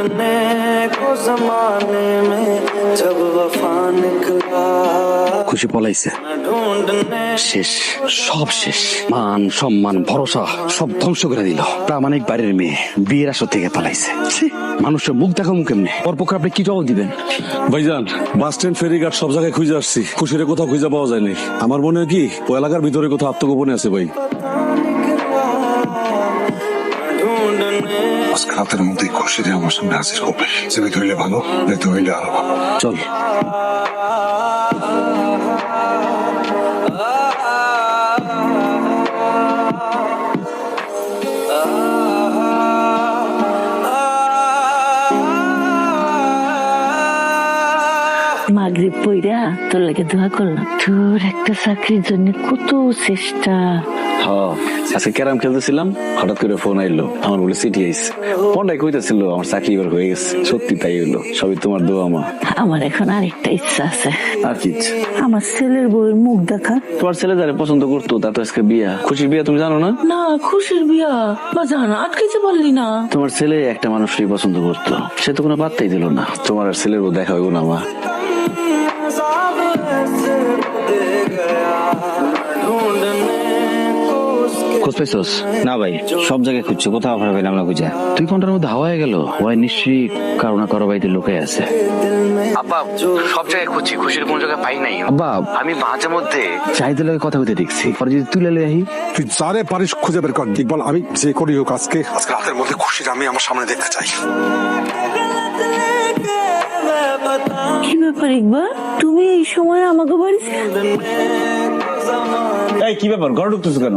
ढूंढने को जमाने में जब वफा निकला খুশি পলাইছে ढूंढने শেষ সব শেষ মান সম্মান ভরসা সব ধ্বংস করে দিল প্রামাণিক বাড়ির মেয়ে বিয়ের আসর থেকে পালাইছে ছি, মানুষের মুখ দেখা মুখ এমনি পরপক্ষে আপনি কি জবাব দিবেন ভাইজান বাস স্ট্যান্ড ফেরিঘাট সব জায়গায় খুঁজে আসছি খুশিরে কোথাও খুঁজে পাওয়া যায়নি আমার মনে হয় কি ও এলাকার ভিতরে কোথাও আত্মগোপনে আছে ভাই আমার খাতের মধ্যে কষে যে আমার সঙ্গে হাজির করবে হইলে ভালো, নয়তো হইলে আরও ভালো। চল। পইরা তোর লাগে দোয়া করলাম। তোর একটা চাকরির জন্য কত চেষ্টা। হ আজকে ক্যারাম খেলতেছিলাম হঠাৎ করে ফোন আইলো। আমার বলে সিটি ফোনটাই কইতেছিল আমার চাকরি এবার হয়ে গেছে। সত্যি তাই হইল সবই তোমার দোয়া মা। আমার এখন আরেকটা ইচ্ছা আছে। আর কি আমার ছেলের বউয়ের মুখ দেখা। তোমার ছেলে যারা পছন্দ করতো তা তো আজকে বিয়া। খুশির বিয়া তুমি জানো না? না খুশির বিয়া? বা জানা আটকাইতে পারলি না। তোমার ছেলে একটা মানুষই পছন্দ করতো। সে তো কোনো পাত্তাই দিল না। তোমার আর ছেলের বউ দেখা হইব না মা। না ভাই সব জায়গায় খুঁজছো কোথাও আমরা পেলাম না খুঁজে। তুই মধ্যে হাওয়া গেল? ওয়াই নিশ্চয়ই লোকে আছে। আব্বা সব জায়গায় খুঁজছি খুশির কোন জায়গায় পাই নাই। আব্বা আমি মাঝে মধ্যে লাগে কথা বলতে দেখছি। পরে যদি তুলে আহি। তুই যারে পারিস খুঁজে বের কর। বল আমি যে করি হোক আজকে আজকে রাতের মধ্যে খুশির আমি আমার সামনে দেখতে চাই। কি ব্যাপার ইকবাল? তুমি এই সময় আমাকে বাড়িতে এই কি ব্যাপার? ঘর কেন?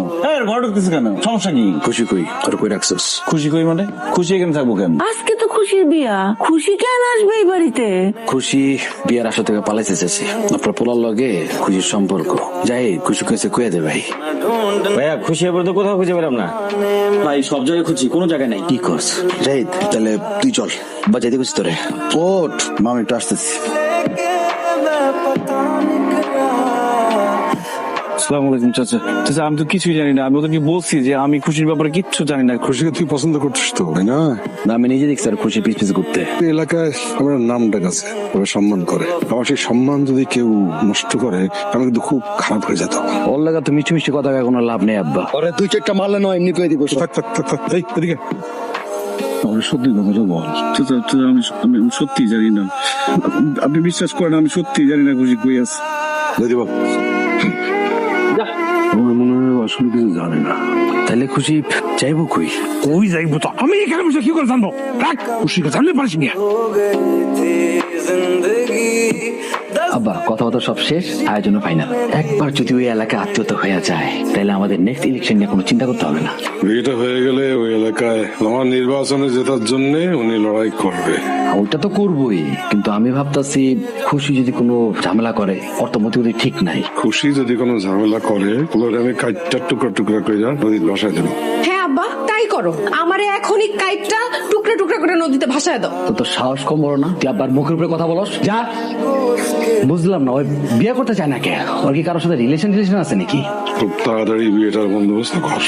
ঘর কেন? সমস্যা কি? খুশি কই? আর কই রাখছস খুশি কই মানে? খুশি থাকব কেন? আজকে তো খুশির বিয়া। খুশি কেন আসবে এই বাড়িতে? খুশি বিয়ার আশা থেকে পালাইতে চাইছে। আপনার পোলার লগে খুশির সম্পর্ক। যাই খুশি কইছে কইয়া দে ভাই। ভাইয়া খুশি এবার তো কোথাও খুঁজে পেলাম না। ভাই সব জায়গায় খুশি কোনো জায়গায় নাই। কি করছ? যাই তাহলে তুই চল। বা যাইতে খুশি তোরে। ওট মামি একটু আসতেছি। আসসালামু আলাইকুম চাচা। চাচা আমি তো কিছুই জানি না। আমি ওদেরকে বলছি যে আমি খুশির ব্যাপারে কিচ্ছু জানি না। খুশিকে তুই পছন্দ করছিস তো তাই না? না আমি নিজে দেখছি আর খুশি পিছ পিছ ঘুরতে এলাকায় আমার নাম ডাক আছে ওরা সম্মান করে। আমার সেই সম্মান যদি কেউ নষ্ট করে আমি কিন্তু খুব খারাপ হয়ে যেত ওর লাগা তো মিষ্টি মিষ্টি কথা কোনো লাভ নেই আব্বা। ওরে দুই চারটা মারলে নয় এমনি কয়ে দিব। থাক থাক থাক থাক। এই এদিকে। আমি সত্যি কথাটা বল। আমি আমি সত্যি জানি না। আপনি বিশ্বাস করেন আমি সত্যি জানি না খুশি কই আছে। আমার মনে হয় আসলে কিছু জানে না। তাহলে খুশি যাইব কই? কই যাইবো তো? আমি এখানে বসে কি করে জানব? রাখ খুশিকে জানলে পারিস না। আব্বা কথা কথা সব শেষ আয়োজন ফাইনাল একবার যদি ওই এলাকায় আত্মীয়তা হয়ে যায় তাহলে আমাদের নেক্সট ইলেকশন নিয়ে কোনো চিন্তা করতে হবে না। বিয়েটা হয়ে গেলে ওই এলাকায় আমার নির্বাচনে জেতার জন্য উনি লড়াই করবে। ওটা তো করবোই কিন্তু আমি ভাবতাছি খুশি যদি কোনো ঝামেলা করে অর্থমতি ওদের ঠিক নাই। খুশি যদি কোনো ঝামেলা করে তাহলে আমি কাইটটা টুকরা টুকরা করে নদীর বসায় দেবো। হ্যাঁ আব্বা তাই করো। আমারে এখনই কাইটটা টুকরা টুকরা করে নদীতে ভাসায় দাও। তো তোর সাহস কম বড় না। তুই আবার মুখের উপরে কথা বলস। যা। বুঝলাম না ওই বিয়ে করতে চায় না কে? ওর কি কারোর সাথে রিলেশন রিলেশন আছে নাকি? খুব তাড়াতাড়ি বিয়েটার বন্দোবস্ত কর।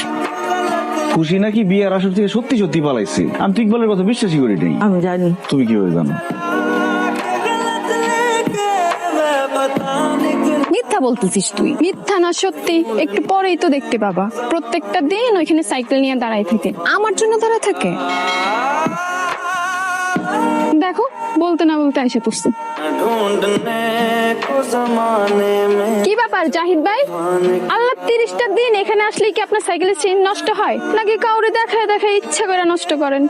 খুশি নাকি বিয়ের আসর থেকে সত্যি সত্যি পালাইছি? আমি তুই ইকবালের কথা বিশ্বাসই করি নাই আমি জানি। তুমি কীভাবে জানো? মিথ্যা বলতেছিস তুই। মিথ্যা না সত্যি, একটু পরেই তো দেখতে পাবা। প্রত্যেকটা দিন ওইখানে সাইকেল নিয়ে দাঁড়াই থাকে। আমার জন্য দাঁড়া থাকে। দেখো, বলতে না বলতে এসে পড়ছে। কি ব্যাপার, জাহিদ ভাই? আল্লাহ তিরিশটা দিন এখানে আসলে কি আপনার সাইকেলের চেন নষ্ট হয়? নাকি কাউরে দেখায় দেখায় ইচ্ছা করে নষ্ট করেন?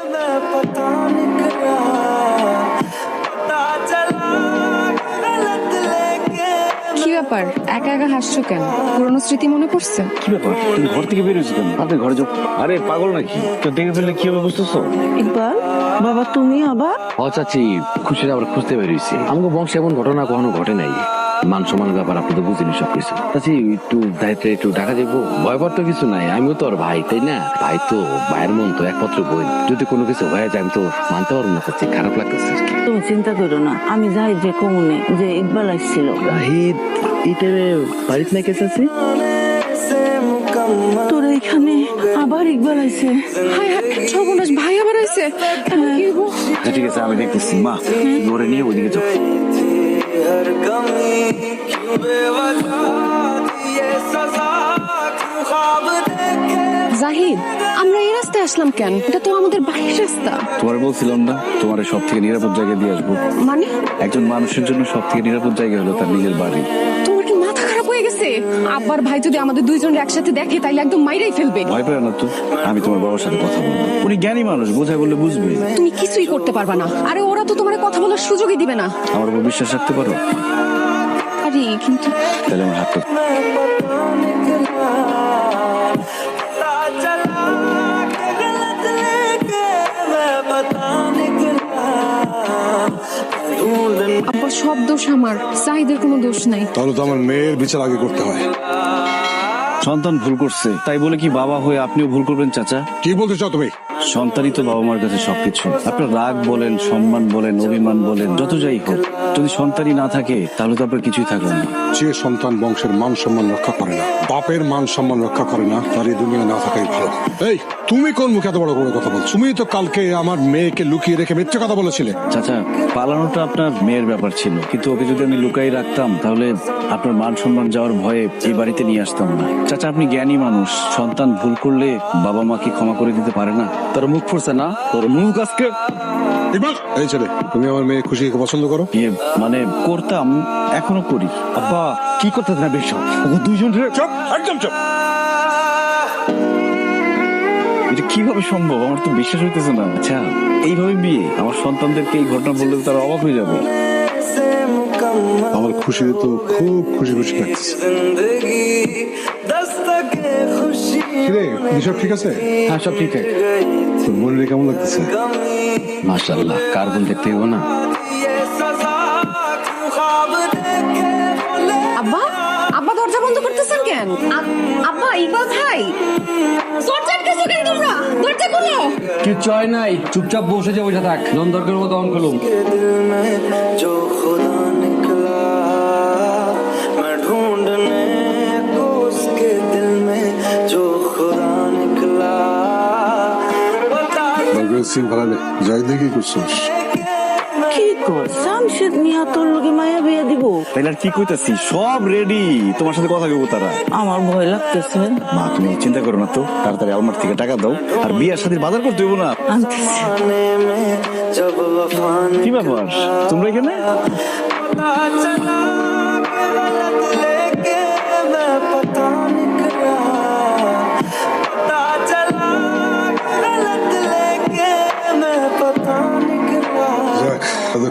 ব্যাপার? একা একা হাসছো কেন? পুরনো স্মৃতি মনে পড়ছে? কি ব্যাপার? তুমি ঘর থেকে বেরিয়েছো কেন? আপনার ঘরে যাও। আরে পাগল নাকি? তো দেখে ফেললে কি হবে বুঝতেছো? ইকবাল বাবা তুমি আবার? ও চাচি খুশির আবার খুঁজতে বেরিয়েছি আমাকে বংশে এমন ঘটনা কখনো ঘটে নাই। মান সম্মান ব্যাপার আপনি তো বুঝিনি সবকিছু। চাচি একটু দায়িত্ব একটু টাকা দেবো ভয় পাওয়ার তো কিছু নাই আমিও তো ওর ভাই তাই না? ভাই তো ভাইয়ের মন তো একমাত্র বই যদি কোনো কিছু হয়ে যায় আমি তো মানতে পারব না চাচি খারাপ লাগতেছে। আর তুমি চিন্তা করো না আমি যাই যে কমুনে যে ইকবাল আসছিল। জাহিদ? ইতে বাড়িত না কেস আছে তোরা এখানে আবার একবার আইছে। হায় হায় সর্বনাশ ভাই আবার আইছে। আচ্ছা, ঠিক আছে আমি দেখতেছি। মা হ্যাঁ। ধরে নিয়ে ওইদিকে যাও। জাহিদ আমরা এই রাস্তায় আসলাম কেন? এটা তো আমাদের বাড়ির রাস্তা। তোমার বলছিলাম না তোমার সব থেকে নিরাপদ জায়গায় দিয়ে আসব। মানে? একজন মানুষের জন্য সব থেকে নিরাপদ জায়গা হলো তার নিজের বাড়ি। গেছে আব্বার ভাই যদি আমাদের দুইজন একসাথে দেখে তাইলে একদম মাইরাই ফেলবে। ভয় পেও না তো। আমি তোমার বাবার সাথে কথা বলব। উনি জ্ঞানী মানুষ বোঝায় বললে বুঝবে। তুমি কিছুই করতে পারবে না। আরে ওরা তো তোমার কথা বলার সুযোগই দিবে না। আমার উপর বিশ্বাস রাখতে পারো? আরে কিন্তু তাহলে আমার হাতটা আব্বা সব দোষ আমার। সাহিদের কোনো দোষ নাই। তাহলে তো আমার মেয়ের বিচার আগে করতে হয়। সন্তান ভুল করছে তাই বলে কি বাবা হয়ে আপনিও ভুল করবেন চাচা? কি বলতে চাও তুমি? সন্তানই তো বাবা মার কাছে সবকিছু। আপনার রাগ বলেন সম্মান বলেন অভিমান বলেন যত যাই হোক যদি সন্তানই না থাকে তাহলে তো আপনার কিছুই থাকল না। যে সন্তান বংশের মান সম্মান রক্ষা করে না বাপের মান সম্মান রক্ষা করে না তার এই দুনিয়া না থাকাই ভালো। এই তুমি কোন মুখে এত বড় বড় কথা বলছো? তুমি তো কালকে আমার মেয়েকে লুকিয়ে রেখে মিথ্যে কথা বলেছিলে। চাচা পালানোটা আপনার মেয়ের ব্যাপার ছিল। কিন্তু ওকে যদি আমি লুকাই রাখতাম তাহলে আপনার মান সম্মান যাওয়ার ভয়ে এই বাড়িতে নিয়ে আসতাম না। চাচা আপনি জ্ঞানী মানুষ। সন্তান ভুল করলে বাবা মা কি ক্ষমা করে দিতে পারে না? তোর মুখ ফুটছে না? তোর মুখ আজকে এই ছেলে তুমি আমার মেয়ে খুশি পছন্দ করো। মানে করতাম এখনও করি। আব্বা কি করতে না বেশ দুইজন চুপ একদম চুপ। এটা কীভাবে সম্ভব? আমার তো বিশ্বাস হইতেছে না। আচ্ছা এইভাবে বিয়ে? আমার সন্তানদেরকে এই ঘটনা বললে তারা অবাক হয়ে যাবে। আমার খুশি তো খুব খুশি খুশি লাগছে ঠিক আছে? হ্যাঁ সব ঠিক আছে। তোর বোনের কেমন লাগতেছে कमी মাশাল্লাহ কার বল দেখতে হবো না ये सजा क्यों ख्वाब देखे बोले আব্বা আব্বা দরজা বন্ধ করতেছেন কেন আব- আব্বা ইকবাল ভাই দরজা আটকেছো কেন তোমরা দরজা খুলো কিচ্ছু হয় নাই চুপচাপ বসে যা বসে থাক জন দরকার মতো অন করলুম के दिल में जो खुदा খারাপে যাই দেখি করছস। কি কর শামশেদ মিয়া তোর লগে মায়া বিয়া দিব। তাইলে আর কি কইতাছি? সব রেডি তোমার সাথে কথা কইবো তারা। আমার ভয় লাগতেছে। তুমি চিন্তা করো না তো। তাড়াতাড়ি আলমার থেকে টাকা দাও আর বিয়ার সাথে বাজার করতে হইব না। কি ব্যাপার? তোমরা এখানে?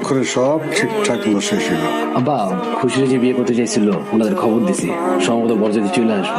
এতক্ষণে সব ঠিকঠাক বসে ছিল হলো আব্বা খুশি যে বিয়ে করতে চাইছিল, ওনাদের খবর দিছি। সম্ভবত বরযাত্রী চলে আসব।